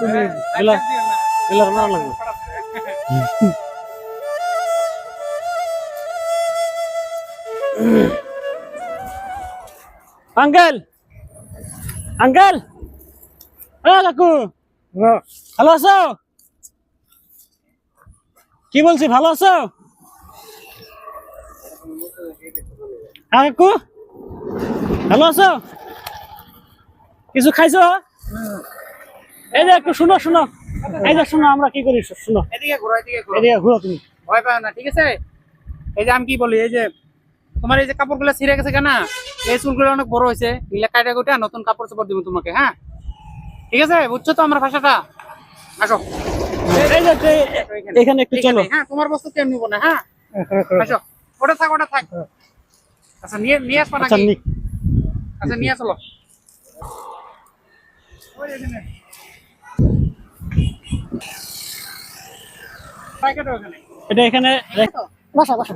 তুমি এগুলা এগুলা মারা লাগবে। আঙ্কেল! আঙ্কেল! কাকু! ভালো আছো? কি বলছি ভালো আছো? হ্যাঁ কাকু? ভালো আছো? কিছু খাইছো? এই যে একটু শুনো শুনো। এই যে শুনো আমরা কি করি? শুনো। এদিকে ঘোরো এদিকে ঘোরো। এদিকে ঘুরো তুমি। ভয় পাও না ঠিক আছে? এই যে আমি কি বলি এই যে তোমার এই যে কাপড়গুলো ছিঁড়ে গেছে কেন? এই চুলগুলো অনেক বড় হয়েছে। এগুলা কাটা কুটা নতুন কাপড় চাপড় দিব তোমাকে হ্যাঁ? ঠিক আছে? বুঝছ তো আমার ভাষাটা? আসো। এখানে একটু চলো। হ্যাঁ তোমার বস্তু কেউ নিব না হ্যাঁ? আসো। ওটা থাক ওটা থাক। আচ্ছা নিয়ে নিয়ে আসবা আচ্ছা নাকি? আচ্ছা নিয়ে চলো। এটা এখানে বসো বসো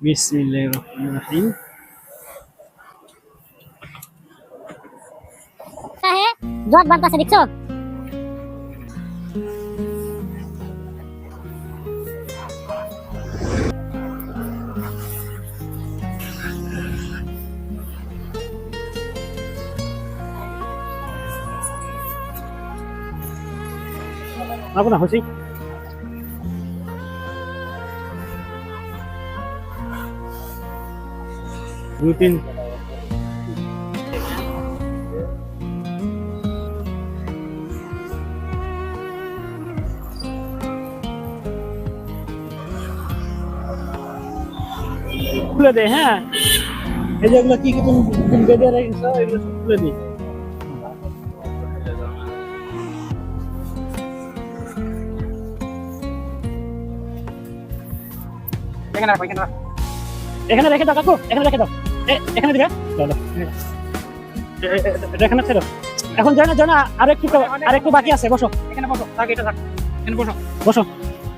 বিসমিল্লাহির রহমানির রহিম হ্যাঁ জগ দেখছ? আপু না হইছি দুই তিন খুলে দে হ্যাঁ এই যে এগুলো কি কি তুমি তুমি বেঁধে রেখেছো এগুলো সব খুলে দিই এখানে রাখো এখানে রাখো। এখানে রেখে দাও কাকু এখানে রেখে দাও। এখানে দিবে এটা এখানে ছেড়ো এখন জানা জানা আর একটু আর একটু বাকি আছে বসো। এখানে বসো থাক এটা থাক। এখানে বসো। বসো।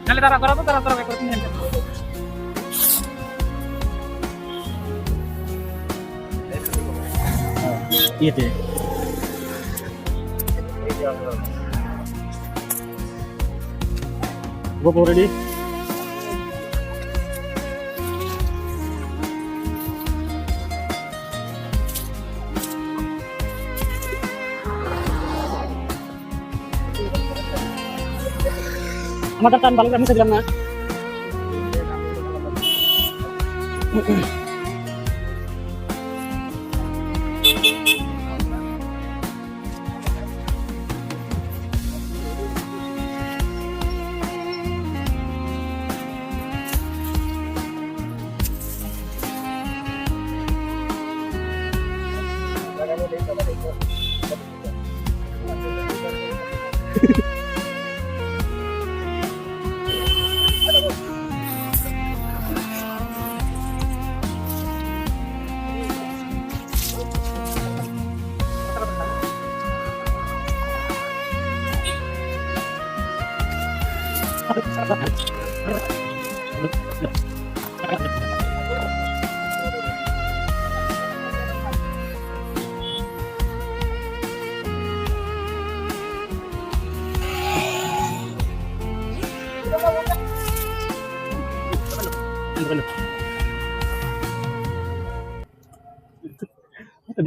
নাহলে তারা তো তারা ধরা করে তুমি ইয়েতে। গোপো রেডি? আমাদের টান ভালো করে মুছে দিলাম না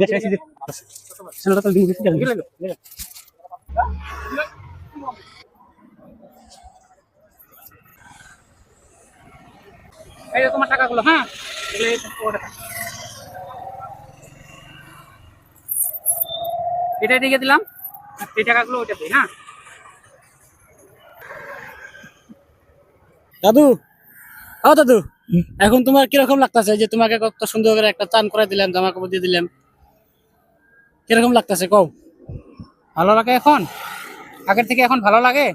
biasa sih. Selalu kalau. এই তোমার টাকাগুলো হ্যাঁ? এটা দিয়ে দিলাম এই টাকাগুলো ওইটা দিই হ্যাঁ? দাদু ও দাদু এখন তোমার কীরকম লাগতেছে? যে তোমাকে কত সুন্দর করে একটা চান করে দিলাম জামা কাপড় দিয়ে দিলাম। কীরকম লাগতেছে কও? ভালো লাগে এখন? আগের থেকে এখন ভালো লাগে?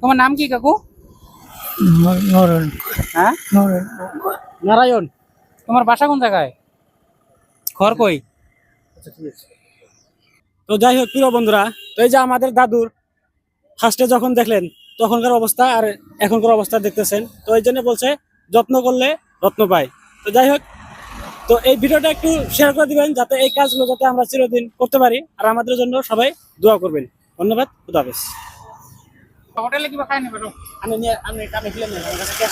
তোমার নাম কি কাকু? হ্যাঁ? নারায়ণ তোমার বাসা কোন জায়গায়? ঘর কই? তো যাই হোক প্রিয় বন্ধুরা তো এই যে আমাদের দাদুর ফার্স্টে যখন দেখলেন তখনকার অবস্থা আর এখনকার অবস্থা দেখতেছেন তো এই জন্য বলছে যত্ন করলে রত্ন পায়। তো যাই হোক তো এই ভিডিওটা একটু শেয়ার করে দিবেন যাতে এই কাজগুলো যাতে আমরা চিরদিন করতে পারি আর আমাদের জন্য সবাই দোয়া করবেন। ধন্যবাদ খুদা হাফেজ হোটেলে কিবা খাই নেবে আমি আমি ফিল্ম